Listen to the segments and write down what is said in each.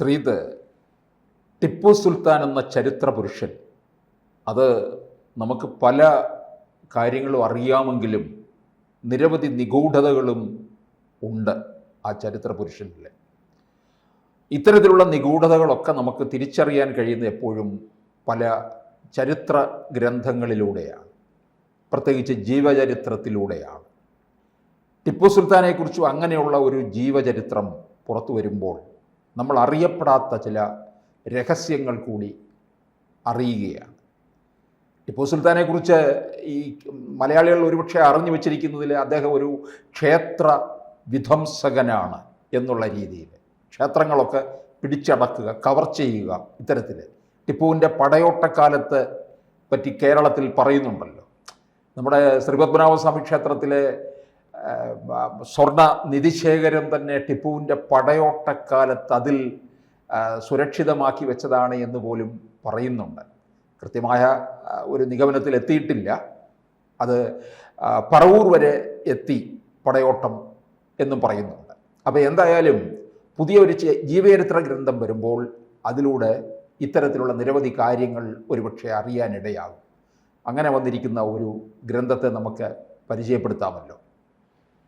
ശ്രീത് ടിപ്പു സുൽത്താൻ എന്ന ചരിത്ര പുരുഷൻ അത് നമുക്ക് പല കാര്യങ്ങളും അറിയാമെങ്കിലും നിരവധി നിഗൂഢതകളും ഉണ്ട് ആ ചരിത്ര പുരുഷനിൽ ഇത്തരത്തിലുള്ള നിഗൂഢതകളൊക്കെ നമുക്ക് തിരിച്ചറിയാൻ കഴിയുന്ന എപ്പോഴും പല ചരിത്ര ഗ്രന്ഥങ്ങളിലൂടെയാണ്. പ്രത്യേകിച്ച് ജീവചരിത്രത്തിലൂടെയാണ്. ടിപ്പു സുൽത്താനെക്കുറിച്ചും അങ്ങനെയുള്ള ഒരു ജീവചരിത്രം പുറത്തു വരുമ്പോൾ നമ്മൾ അറിയപ്പെടാത്ത ചില രഹസ്യങ്ങൾ കൂടി അറിയുകയാണ്. ടിപ്പു സുൽത്താനെക്കുറിച്ച് ഈ മലയാളികൾ ഒരുപക്ഷെ അറിഞ്ഞു വച്ചിരിക്കുന്നതിൽ അദ്ദേഹം ഒരു ക്ഷേത്ര വിധ്വംസകനാണ് എന്നുള്ള രീതിയിൽ. ക്ഷേത്രങ്ങളൊക്കെ പിടിച്ചടക്കുക കവർ ചെയ്യുക ഇത്തരത്തിൽ. ടിപ്പുവിന്റെ പടയോട്ടക്കാലത്ത് പറ്റി കേരളത്തിൽ പറയുന്നുണ്ടല്ലോ. നമ്മുടെ ശ്രീപത്മനാഭസ്വാമി ക്ഷേത്രത്തിലെ ആ, സ്വർണ നിധിശേഖരം തന്നെ ടിപ്പുവിന്റെ പടയോട്ടക്കാലത്ത് അതിൽ സുരക്ഷിതമാക്കി വെച്ചതാണ് എന്ന് പോലും പറയുന്നുണ്ട്. കൃത്യമായ ഒരു നിഗമനത്തിൽ എത്തിയിട്ടില്ല. അത് പറവൂർ വരെ എത്തി പടയോട്ടം എന്നും പറയുന്നുണ്ട്. അപ്പോൾ എന്തായാലും പുതിയ ഒരു ജീവചരിത്ര ഗ്രന്ഥം വരുമ്പോൾ അതിലൂടെ ഇത്തരത്തിലുള്ള നിരവധി കാര്യങ്ങൾ ഒരുപക്ഷെ അറിയാനിടയാകും. അങ്ങനെ വന്നിരിക്കുന്ന ഒരു ഗ്രന്ഥത്തെ നമുക്ക് പരിചയപ്പെടുത്താമല്ലോ.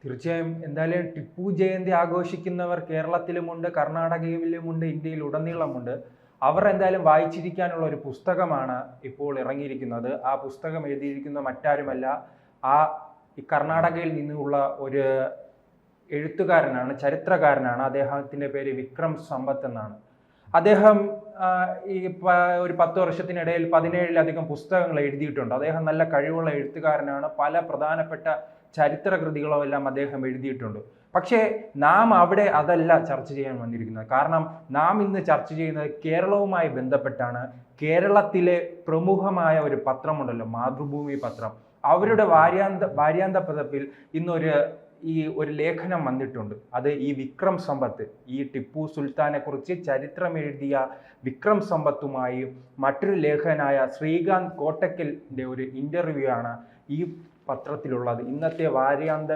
തീർച്ചയായും എന്തായാലും ടിപ്പു ജയന്തി ആഘോഷിക്കുന്നവർ കേരളത്തിലുമുണ്ട് കർണാടകയിലുമുണ്ട് ഇന്ത്യയിൽ ഉടനീളമുണ്ട് അവർ എന്തായാലും വായിച്ചിരിക്കാനുള്ള ഒരു പുസ്തകമാണ് ഇപ്പോൾ ഇറങ്ങിയിരിക്കുന്നത്. ആ പുസ്തകം എഴുതിയിരിക്കുന്ന മറ്റാരുമല്ല ആ ഈ കർണാടകയിൽ നിന്നുള്ള ഒരു എഴുത്തുകാരനാണ് ചരിത്രകാരനാണ്. അദ്ദേഹത്തിന്റെ പേര് വിക്രം സമ്പത്ത് എന്നാണ്. അദ്ദേഹം ഈ ഒരു പത്ത് വർഷത്തിനിടയിൽ പതിനേഴിലധികം പുസ്തകങ്ങൾ എഴുതിയിട്ടുണ്ട്. അദ്ദേഹം നല്ല കഴിവുള്ള എഴുത്തുകാരനാണ്. പല പ്രധാനപ്പെട്ട ചരിത്ര കൃതികളോ എല്ലാം അദ്ദേഹം എഴുതിയിട്ടുണ്ട്. പക്ഷേ നാം അവിടെ അതല്ല ചർച്ച ചെയ്യാൻ വന്നിരിക്കുന്നത്. കാരണം നാം ഇന്ന് ചർച്ച ചെയ്യുന്നത് കേരളവുമായി ബന്ധപ്പെട്ടാണ്. കേരളത്തിലെ പ്രമുഖമായ ഒരു പത്രമുണ്ടല്ലോ മാതൃഭൂമി പത്രം. അവരുടെ വാര്യാന്ത വാര്യാന്ത പദപ്പിൽ ഇന്നൊരു ഈ ഒരു ലേഖനം വന്നിട്ടുണ്ട്. അത് ഈ വിക്രം സമ്പത്ത് ഈ ടിപ്പു സുൽത്താനെ കുറിച്ച് ചരിത്രം എഴുതിയ വിക്രം സമ്പത്തുമായി മറ്റൊരു ലേഖനായ ശ്രീകാന്ത് കോട്ടക്കലിന്റെ ഒരു ഇന്റർവ്യൂ ആണ്. ഈ പത്രത്തിലുള്ളത്. ഇന്നത്തെ വാര്യാന്ത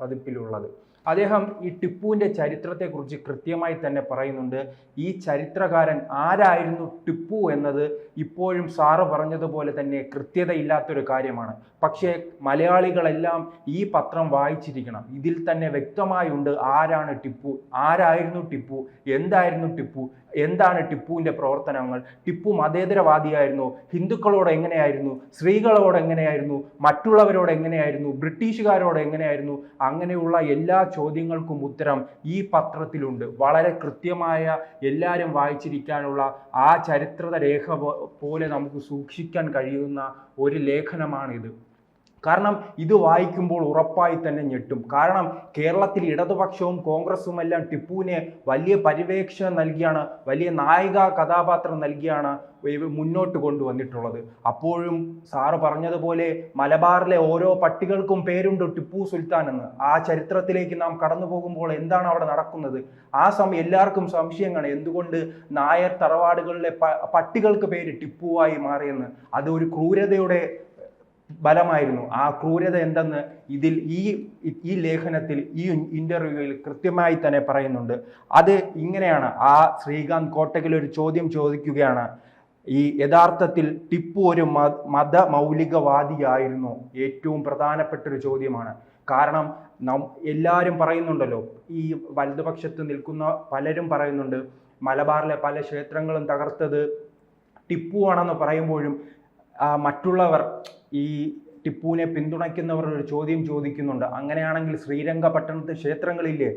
പതിപ്പിലുള്ളത്. അദ്ദേഹം ഈ ടിപ്പുവിന്റെ ചരിത്രത്തെക്കുറിച്ച് കൃത്യമായി തന്നെ പറയുന്നുണ്ട്. ഈ ചരിത്രകാരൻ ആരായിരുന്നു ടിപ്പു എന്നത് ഇപ്പോഴും സാറ് പറഞ്ഞതുപോലെ തന്നെ കൃത്യതയില്ലാത്തൊരു കാര്യമാണ്. പക്ഷേ മലയാളികളെല്ലാം ഈ പത്രം വായിച്ചിരിക്കണം. ഇതിൽ തന്നെ വ്യക്തമായുണ്ട് ആരാണ് ടിപ്പു ആരായിരുന്നു ടിപ്പു എന്തായിരുന്നു ടിപ്പു എന്താണ് ടിപ്പുവിന്റെ പ്രവർത്തനങ്ങൾ ടിപ്പു മതേതരവാദിയായിരുന്നു ഹിന്ദുക്കളോട് എങ്ങനെയായിരുന്നു സ്ത്രീകളോട് എങ്ങനെയായിരുന്നു മറ്റുള്ളവരോട് എങ്ങനെയായിരുന്നു ബ്രിട്ടീഷുകാരോട് എങ്ങനെയായിരുന്നു അങ്ങനെയുള്ള എല്ലാ ചോദ്യങ്ങൾക്കും ഉത്തരം ഈ പത്രത്തിലുണ്ട്. വളരെ കൃത്യമായ എല്ലാവരും വായിച്ചിരിക്കാനുള്ള ആ ചരിത്ര രേഖ പോലെ നമുക്ക് സൂക്ഷിക്കാൻ കഴിയുന്ന ഒരു ലേഖനമാണിത്. കാരണം ഇത് വായിക്കുമ്പോൾ ഉറപ്പായി തന്നെ ഞെട്ടും. കാരണം കേരളത്തിൽ ഇടതുപക്ഷവും കോൺഗ്രസും എല്ലാം ടിപ്പുവിനെ വലിയ പര്യവേക്ഷണം നൽകിയാണ് വലിയ നായിക കഥാപാത്രം നൽകിയാണ് മുന്നോട്ട് കൊണ്ടുവന്നിട്ടുള്ളത്. അപ്പോഴും സാറ് പറഞ്ഞതുപോലെ മലബാറിലെ ഓരോ പട്ടികൾക്കും പേരുണ്ട് ടിപ്പു സുൽത്താൻ എന്ന്. ആ ചരിത്രത്തിലേക്ക് നാം കടന്നു പോകുമ്പോൾ എന്താണ് അവിടെ നടക്കുന്നത്? ആ സമയം എല്ലാവർക്കും സംശയമാണ് എന്തുകൊണ്ട് നായർ തറവാടുകളിലെ പട്ടികൾക്ക് പേര് ടിപ്പുവായി മാറിയെന്ന്? അത് ഒരു ക്രൂരതയുടെ ബലമായിരുന്നു. ആ ക്രൂരത എന്തെന്ന് ഇതിൽ ഈ ഈ ലേഖനത്തിൽ ഈ ഇന്റർവ്യൂവിൽ കൃത്യമായി തന്നെ പറയുന്നുണ്ട്. അത് ഇങ്ങനെയാണ്. ആ ശ്രീകാന്ത് കോട്ടകിൽ ഒരു ചോദ്യം ചോദിക്കുകയാണ്. ഈ യഥാർത്ഥത്തിൽ ടിപ്പു ഒരു മത മൗലികവാദിയായിരുന്നു. ഏറ്റവും പ്രധാനപ്പെട്ട ഒരു ചോദ്യമാണ്. കാരണം നം എല്ലാവരും പറയുന്നുണ്ടല്ലോ. ഈ വലതുപക്ഷത്ത് നിൽക്കുന്ന പലരും പറയുന്നുണ്ട്. മലബാറിലെ പല ക്ഷേത്രങ്ങളും തകർത്തത് ടിപ്പു ആണെന്ന് പറയുമ്പോഴും മറ്റുള്ളവർ ഈ ടിപ്പുവിനെ പിന്തുണയ്ക്കുന്നവർ ഒരു ചോദ്യം ചോദിക്കുന്നുണ്ട്. അങ്ങനെയാണെങ്കിൽ ശ്രീരംഗപട്ടണത്ത് ക്ഷേത്രങ്ങളില്ലേ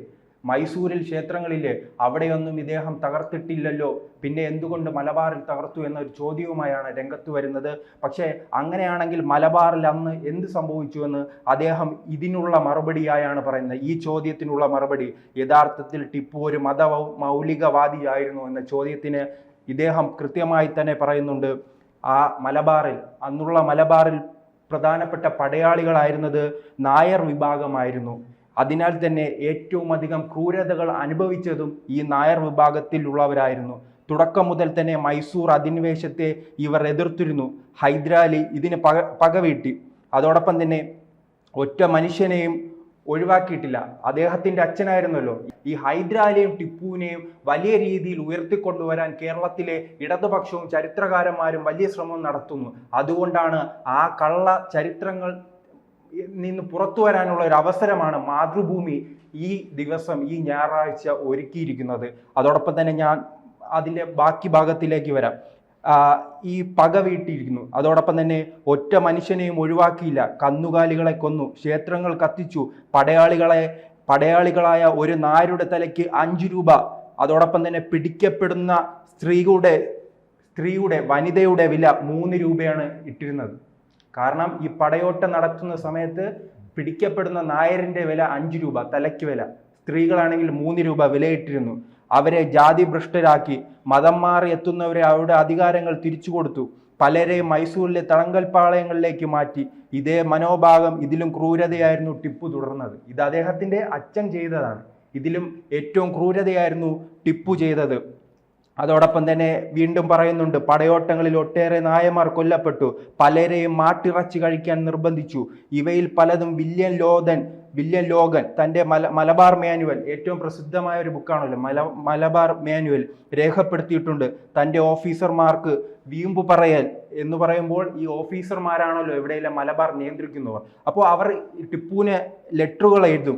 മൈസൂരിൽ ക്ഷേത്രങ്ങളില്ലേ അവിടെയൊന്നും ഇദ്ദേഹം തകർത്തിട്ടില്ലല്ലോ. പിന്നെ എന്തുകൊണ്ട് മലബാറിൽ തകർത്തു എന്നൊരു ചോദ്യവുമായാണ് രംഗത്ത് വരുന്നത്. പക്ഷേ അങ്ങനെയാണെങ്കിൽ മലബാറിൽ അന്ന് എന്ത് സംഭവിച്ചുവെന്ന് അദ്ദേഹം ഇതിനുള്ള മറുപടിയായാണ് പറയുന്നത്. ഈ ചോദ്യത്തിനുള്ള മറുപടി യഥാർത്ഥത്തിൽ ടിപ്പു ഒരു മത മൗലികവാദിയായിരുന്നു എന്ന ചോദ്യത്തിന് ഇദ്ദേഹം കൃത്യമായി തന്നെ പറയുന്നുണ്ട്. ആ മലബാറിൽ അന്നുള്ള മലബാറിൽ പ്രധാനപ്പെട്ട പടയാളികളായിരുന്നത് നായർ വിഭാഗമായിരുന്നു. അതിനാൽ തന്നെ ഏറ്റവും അധികം ക്രൂരതകൾ അനുഭവിച്ചതും ഈ നായർ വിഭാഗത്തിലുള്ളവരായിരുന്നു തുടക്കം മുതൽ തന്നെ മൈസൂർ അധിനിവേശത്തെ ഇവർ എതിർത്തിരുന്നു. ഹൈദരാലി ഇതിന് പക പകവീട്ടി. അതോടൊപ്പം തന്നെ ഒറ്റ മനുഷ്യനെയും ഒഴിവാക്കിയിട്ടില്ല. അദ്ദേഹത്തിന്റെ അച്ഛനായിരുന്നല്ലോ. ഈ ഹൈദരാലിയും ടിപ്പുവിനെയും വലിയ രീതിയിൽ ഉയർത്തിക്കൊണ്ടുവരാൻ കേരളത്തിലെ ഇടതുപക്ഷവും ചരിത്രകാരന്മാരും വലിയ ശ്രമം നടത്തുന്നു. അതുകൊണ്ടാണ് ആ കള്ള ചരിത്രങ്ങൾ നിന്ന് പുറത്തു വരാനുള്ള ഒരു അവസരമാണ് മാതൃഭൂമി ഈ ദിവസം ഈ ഞായറാഴ്ച ഒരുക്കിയിരിക്കുന്നത്. അതോടൊപ്പം തന്നെ ഞാൻ അതിന്റെ ബാക്കി ഭാഗത്തിലേക്ക് വരാം. ഈ പക വീട്ടിയിരിക്കുന്നു. അതോടൊപ്പം തന്നെ ഒറ്റ മനുഷ്യനെയും ഒഴിവാക്കിയില്ല. കന്നുകാലികളെ കൊന്നു. ക്ഷേത്രങ്ങൾ കത്തിച്ചു. പടയാളികളെ പടയാളികളായ ഒരു നായരുടെ തലയ്ക്ക് അഞ്ചു രൂപ. അതോടൊപ്പം തന്നെ പിടിക്കപ്പെടുന്ന സ്ത്രീകളുടെ സ്ത്രീയുടെ വനിതയുടെ വില മൂന്ന് രൂപയാണ് ഇട്ടിരുന്നത്. കാരണം ഈ പടയോട്ടം നടത്തുന്ന സമയത്ത് പിടിക്കപ്പെടുന്ന നായരിന്റെ വില അഞ്ച് രൂപ തലയ്ക്ക് വില. സ്ത്രീകളാണെങ്കിൽ മൂന്ന് രൂപ വിലയിട്ടിരുന്നു. അവരെ ജാതി ഭ്രഷ്ടരാക്കി മതം മാറി എത്തുന്നവരെ അവരുടെ അധികാരങ്ങൾ തിരിച്ചു കൊടുത്തു. പലരെ മൈസൂരിലെ തളങ്കൽ പാളയങ്ങളിലേക്ക് മാറ്റി. ഇതേ മനോഭാവം ഇതിലും ക്രൂരതയായിരുന്നു ടിപ്പു തുടർന്നത്. ഇത് അദ്ദേഹത്തിന്റെ അച്ഛൻ ചെയ്തതാണ്. ഇതിലും ഏറ്റവും ക്രൂരതയായിരുന്നു ടിപ്പു ചെയ്തത്. അതോടൊപ്പം തന്നെ വീണ്ടും പറയുന്നുണ്ട് പടയോട്ടങ്ങളിൽ ഒട്ടേറെ നായമാർ കൊല്ലപ്പെട്ടു പലരെയും മാട്ടിറച്ചി കഴിക്കാൻ നിർബന്ധിച്ചു. ഇവയിൽ പലതും വില്യൻ ലോതൻ വില്യൻ ലോഗൻ തന്റെ മല മലബാർ മാനുവൽ. ഏറ്റവും പ്രസിദ്ധമായ ഒരു ബുക്കാണല്ലോ മല മലബാർ മാനുവൽ രേഖപ്പെടുത്തിയിട്ടുണ്ട്. തന്റെ ഓഫീസർമാർക്ക് വീമ്പ് പറയൽ എന്ന് പറയുമ്പോൾ ഈ ഓഫീസർമാരാണല്ലോ എവിടെയെല്ലാം മലബാർ നിയന്ത്രിക്കുന്നവർ. അപ്പോൾ അവർ ടിപ്പുവിന് ലെറ്ററുകൾ എഴുതും.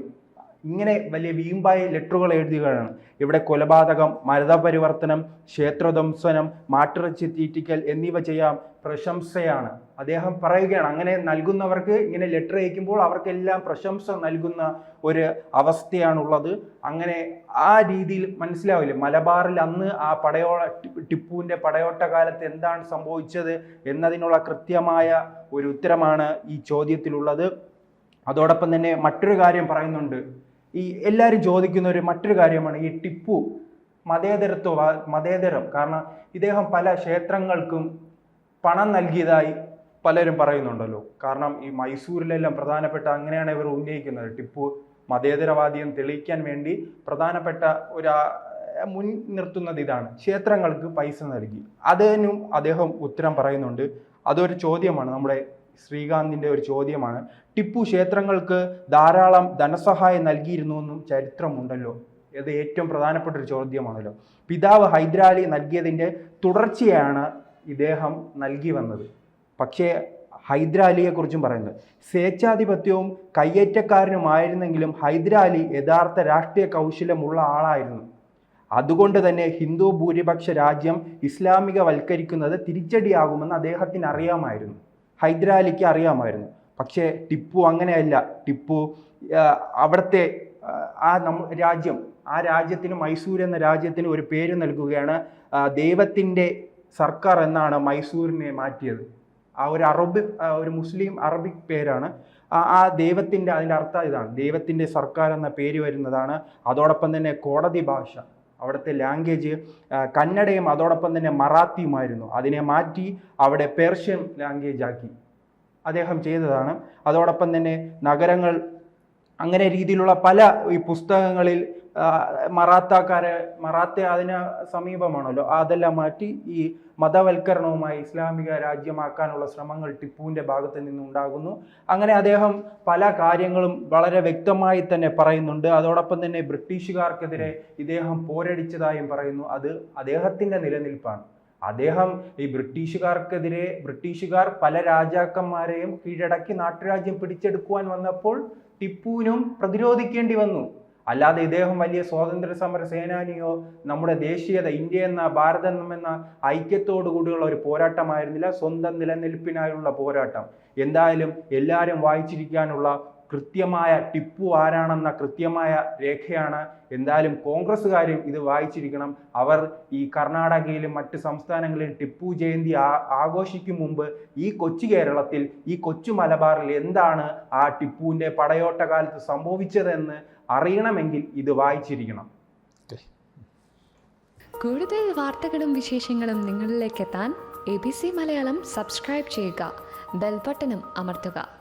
ഇങ്ങനെ വലിയ വീമ്പായ ലെറ്ററുകൾ എഴുതുകയാണ്. ഇവിടെ കൊലപാതകം മരതപരിവർത്തനം ക്ഷേത്രധ്വംസനം മാട്ടിറച്ചി തീറ്റിക്കൽ എന്നിവ ചെയ്യാം. പ്രശംസയാണ്. അദ്ദേഹം പറയുകയാണ് അങ്ങനെ നൽകുന്നവർക്ക് ഇങ്ങനെ ലെറ്റർ അയക്കുമ്പോൾ അവർക്കെല്ലാം പ്രശംസ നൽകുന്ന ഒരു അവസ്ഥയാണുള്ളത്. അങ്ങനെ ആ രീതിയിൽ മനസ്സിലാവില്ല? മലബാറിൽ അന്ന് ആ പടയോ ടിപ്പുവിന്റെ പടയോട്ട കാലത്ത് എന്താണ് സംഭവിച്ചത് എന്നതിനുള്ള കൃത്യമായ ഒരു ഉത്തരമാണ് ഈ ചോദ്യത്തിലുള്ളത്. അതോടൊപ്പം തന്നെ മറ്റൊരു കാര്യം പറയുന്നുണ്ട്. ഈ എല്ലാവരും ചോദിക്കുന്ന ഒരു മറ്റൊരു കാര്യമാണ് ഈ ടിപ്പു മതേതരത്വ മതേതരം. കാരണം ഇദ്ദേഹം പല ക്ഷേത്രങ്ങൾക്കും പണം നൽകിയതായി പലരും പറയുന്നുണ്ടല്ലോ. കാരണം ഈ മൈസൂരിലെല്ലാം പ്രധാനപ്പെട്ട അങ്ങനെയാണ് ഇവർ ഉന്നയിക്കുന്നത്. ടിപ്പു മതേതരവാദിയും തെളിയിക്കാൻ വേണ്ടി പ്രധാനപ്പെട്ട ഒരു മുൻ നിർത്തുന്നത് ഇതാണ്. ക്ഷേത്രങ്ങൾക്ക് പൈസ നൽകി. അതിനും അദ്ദേഹം ഉത്തരം പറയുന്നുണ്ട്. അതൊരു ചോദ്യമാണ് നമ്മുടെ ശ്രീകാന്തിന്റെ ഒരു ചോദ്യമാണ്. ടിപ്പു ക്ഷേത്രങ്ങൾക്ക് ധാരാളം ധനസഹായം നൽകിയിരുന്നു എന്നും ചരിത്രമുണ്ടല്ലോ? ഇത് ഏറ്റവും പ്രധാനപ്പെട്ട ഒരു ചോദ്യമാണല്ലോ. പിതാവ് ഹൈദരാലി നൽകിയതിന്റെ തുടർച്ചയാണ് ഇദ്ദേഹം നൽകി വന്നത്. പക്ഷേ ഹൈദരാലിയെക്കുറിച്ചും പറയുന്നത് സ്വേച്ഛാധിപത്യവും കയ്യേറ്റക്കാരനുമായിരുന്നെങ്കിലും ഹൈദരാലി യഥാർത്ഥ രാഷ്ട്രീയ കൗശലമുള്ള ആളായിരുന്നു. അതുകൊണ്ട് തന്നെ ഹിന്ദു ഭൂരിപക്ഷ രാജ്യം ഇസ്ലാമികവൽക്കരിക്കുന്നത് തിരിച്ചടിയാകുമെന്ന് അദ്ദേഹത്തിന് അറിയാമായിരുന്നു. ഹൈദരാലിക്ക് അറിയാമായിരുന്നു. പക്ഷേ ടിപ്പു അങ്ങനെയല്ല. ടിപ്പു അവിടുത്തെ ആ, നമ്മ രാജ്യം ആ രാജ്യത്തിന് മൈസൂർ എന്ന രാജ്യത്തിന് ഒരു പേര് നൽകുകയാണ് ദൈവത്തിന്റെ സർക്കാർ എന്നാണ് മൈസൂരിനെ മാറ്റിയത്. ആ ഒരു അറബ് ഒരു മുസ്ലിം അറബിക് പേരാണ്. ആ ദൈവത്തിന്റെ അതിന്റെ അർത്ഥം ഇതാണ്. ദൈവത്തിന്റെ സർക്കാർ എന്ന പേര് വരുന്നതാണ്. അതോടൊപ്പം തന്നെ കോടതി ഭാഷ. അവിടുത്തെ ലാംഗ്വേജ് കന്നഡയും അതോടൊപ്പം തന്നെ മറാത്തിയുമായിരുന്നു. അതിനെ മാറ്റി അവിടെ പേർഷ്യൻ ലാംഗ്വേജ് ആക്കി. അദ്ദേഹം ചെയ്തതാണ്. അതോടൊപ്പം തന്നെ നഗരങ്ങൾ അങ്ങനെ രീതിയിലുള്ള പല ഈ പുസ്തകങ്ങളിൽ മറാത്താക്കാര് മറാത്ത അതിന് സമീപമാണല്ലോ. അതെല്ലാം മാറ്റി ഈ മതവൽക്കരണവുമായി ഇസ്ലാമിക രാജ്യമാക്കാനുള്ള ശ്രമങ്ങൾ ടിപ്പുവിന്റെ ഭാഗത്ത് നിന്നുണ്ടാകുന്നു. അങ്ങനെ അദ്ദേഹം പല കാര്യങ്ങളും വളരെ വ്യക്തമായി തന്നെ പറയുന്നുണ്ട്. അതോടൊപ്പം തന്നെ ബ്രിട്ടീഷുകാർക്കെതിരെ ഇദ്ദേഹം പോരടിച്ചതായും പറയുന്നു. അത് അദ്ദേഹത്തിന്റെ നിലനിൽപ്പാണ്. അദ്ദേഹം ഈ ബ്രിട്ടീഷുകാർക്കെതിരെ ബ്രിട്ടീഷുകാർ പല രാജാക്കന്മാരെയും കീഴടക്കി നാട്ടുരാജ്യം പിടിച്ചെടുക്കുവാൻ വന്നപ്പോൾ ടിപ്പുവിനും പ്രതിരോധിക്കേണ്ടി വന്നു. അല്ലാതെ ഇദ്ദേഹം വലിയ സ്വാതന്ത്ര്യ സമര സേനാനിയോ നമ്മുടെ ദേശീയത ഇന്ത്യ എന്ന ഭാരതം എന്ന ഐക്യത്തോടു കൂടിയുള്ള ഒരു പോരാട്ടമായിരുന്നില്ല. സ്വന്തം നിലനിൽപ്പിനായുള്ള പോരാട്ടം. എന്തായാലും എല്ലാവരും വായിച്ചിരിക്കാനുള്ള കൃത്യമായ ടിപ്പു ആരാണെന്ന കൃത്യമായ രേഖയാണ് എന്തായാലും കോൺഗ്രസ്സുകാരും ഇത് വായിച്ചിരിക്കണം. അവർ ഈ കർണാടകയിലും മറ്റ് സംസ്ഥാനങ്ങളിലും ടിപ്പു ജയന്തി ആ- ആഘോഷിക്കും മുമ്പ് ഈ കൊച്ചു കേരളത്തിൽ ഈ കൊച്ചു മലബാറിൽ എന്താണ് ആ ടിപ്പുവിന്റെ പടയോട്ട കാലത്ത് സംഭവിച്ചതെന്ന് അറിയണമെങ്കിൽ ഇത് വായിച്ചിരിക്കണം. കൂടുതൽ വാർത്തകളും വിശേഷങ്ങളും നിങ്ങളിലേക്ക് എത്താൻ A B C Malayalam subscribe ചെയ്യുക. ബെൽബട്ടനും അമർത്തുക.